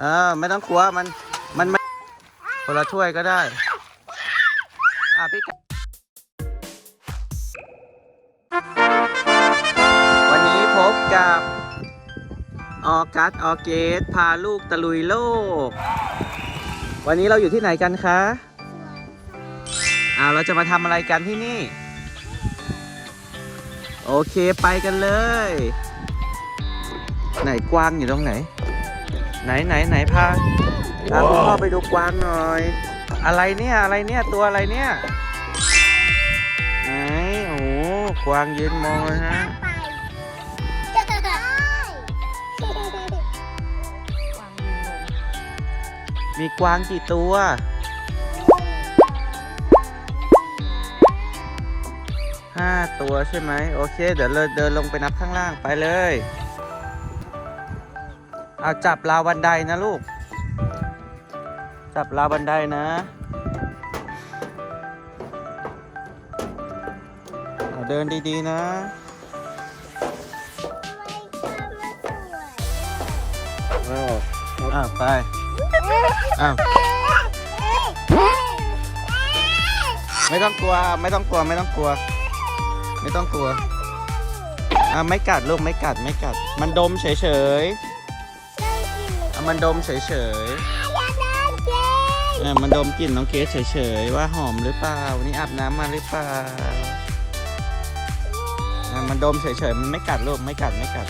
เออไม่ต้องกลัวมันมันมันคนละถ้วยก็ได้ อะพี่กวันนี้พบกับออกัสออเกสพาลูกตะลุยโลก วันนี้เราอยู่ที่ไหนกันคะอ่าเราจะมาทำอะไรกันที่นี่ โอเคไปกันเลย ไหนกวางอยู่ตรงไหน ไหนไหนไหนพาพาคุณพ่อไปดูกวางหน่อย อะไรเนี่ยอะไรเนี่ยตัวอะไรเนี่ยไหนโอ้โหกวางยืนมองเลยฮะมีกวางกี่ตัวห้าตัวใช่ไหมโอเค เดี๋ยวเราเดินลงไปนับข้างล่างไปเลย เอาจับราวบันไดนะลูก จับราวบันไดนะเอาเดินดีๆนะ อ้าวอ้าวไป อ้าว ไม่ต้องกลัว ไม่ต้องกลัว ไม่ต้องกลัว ไม่ต้องกลัว อ่าไม่กัดลูกไม่กัดไม่กัด มันดมเฉยๆอะ มันดมเฉยๆอะมันดมกลิ่นน้องเกสเฉยๆว่าหอมหรือเปล่าวันนี้อาบน้ำมาหรือเปล่าอะมันดมเฉยๆมันไม่กัดลูกไม่กัดไม่กัด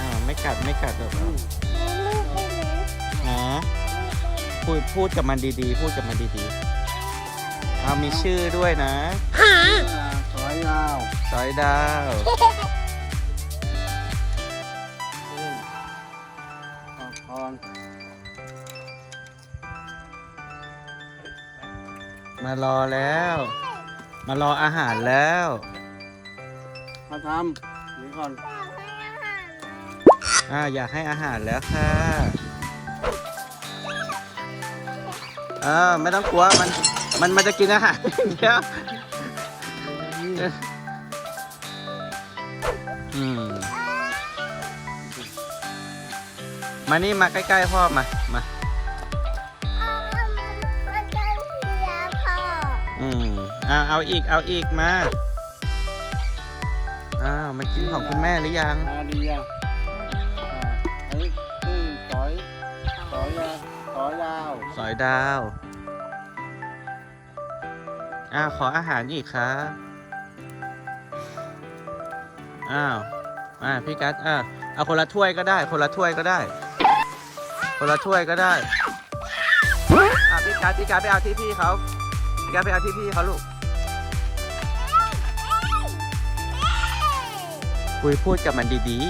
อ่าไม่กัดไม่กัดลูกฮะพูดพูดกับมันดีๆ พูดกับมันดีๆเอามีชื่อด้วยนะสวยยาว สอยดาว มารอแล้ว มารออาหารแล้วมาทำนี่ก่อนอ่าอยากให้อาหารแล้วค่ะเออไม่ต้องกลัวมันมันมันจะกินอาหารอย่างเดียวอืมมานี่มาใกล้ๆพ่อมามา มอ่าเอาอีกเอาอีกมาอ้าวมากินของคุณแม่หรือยังอาดีอะไอ้ชื่อสอยสอยยาวสอยยาวสอยดาวอ้าวขออาหารอีกครับอ้าวอ่าพี่กัสอ่าเอาคนละถ้วยก็ได้ คนละถ้วยก็ได้ คนละถ้วยก็ได้อ่าพี่กัสพี่กัสไปเอาที่พี่เขาพี่กัสไปเอาที่พี่เขาลูก คุยพูดกับมันดี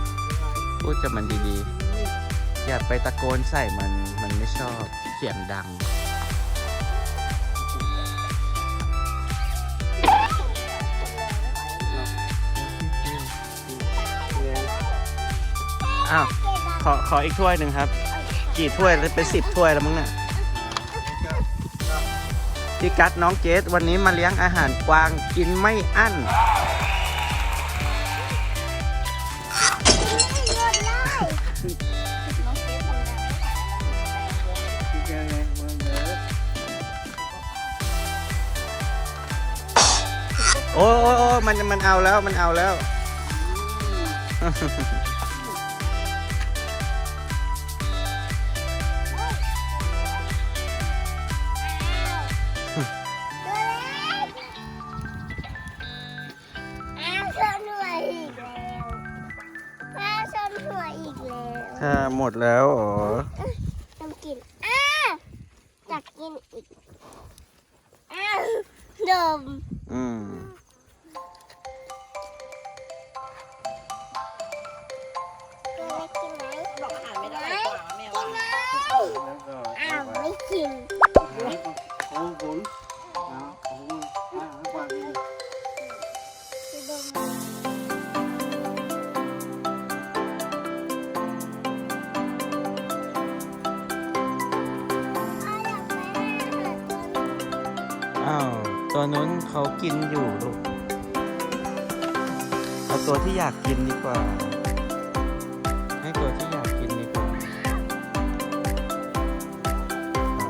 ๆ พูดกับมันดีๆ อย่าไปตะโกนใส่มัน มันไม่ชอบเสียงดัง อ้าว ขอ ขออีกถ้วยหนึ่งครับ กี่ถ้วยแล้วเป็นสิบถ้วยแล้วมั้งเนี่ยพี่กัดน้องเกสวันนี้มาเลี้ยงอาหารกวางกินไม่อั้น โอ้ยโอ้ยโอ้ยมันมันเอาแล้วมันเอาแล้วถ้าหมดแล้วอ๋อต้องกิน อ้าวอยากกินอีก อ้าวดม อืม อ้าว ตัวนู้นเขากินอยู่ลูก เอาตัวที่อยากกินดีกว่า ให้ตัวที่อยากกินดีกว่า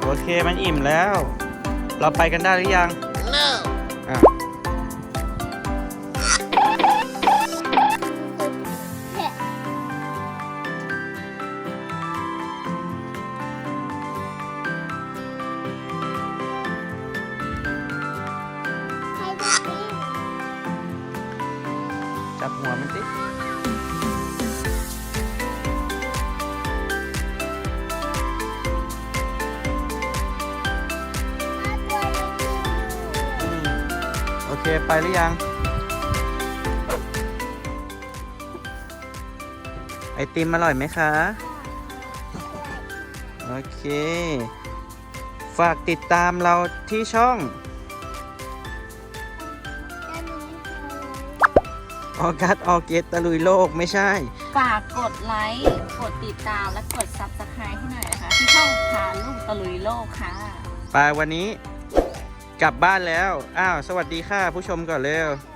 โอเคมันอิ่มแล้ว เราไปกันได้หรือยัง no จับหัวมันสิโอเค ไปหรือยัง ไอติมอร่อยไหมคะ โอเค ฝากติดตามเราที่ช่อง ออกัสออเกตตะลุยโลกไม่ใช่ ฝากกดไลค์ กดติดตามและกด subscribe ให้หน่อยนะคะ ที่ช่องพาลูกตะลุยโลกค่ะ ไปวันนี้ กลับบ้านแล้ว อ้าว สวัสดีค่ะ ผู้ชมก่อนเร็วส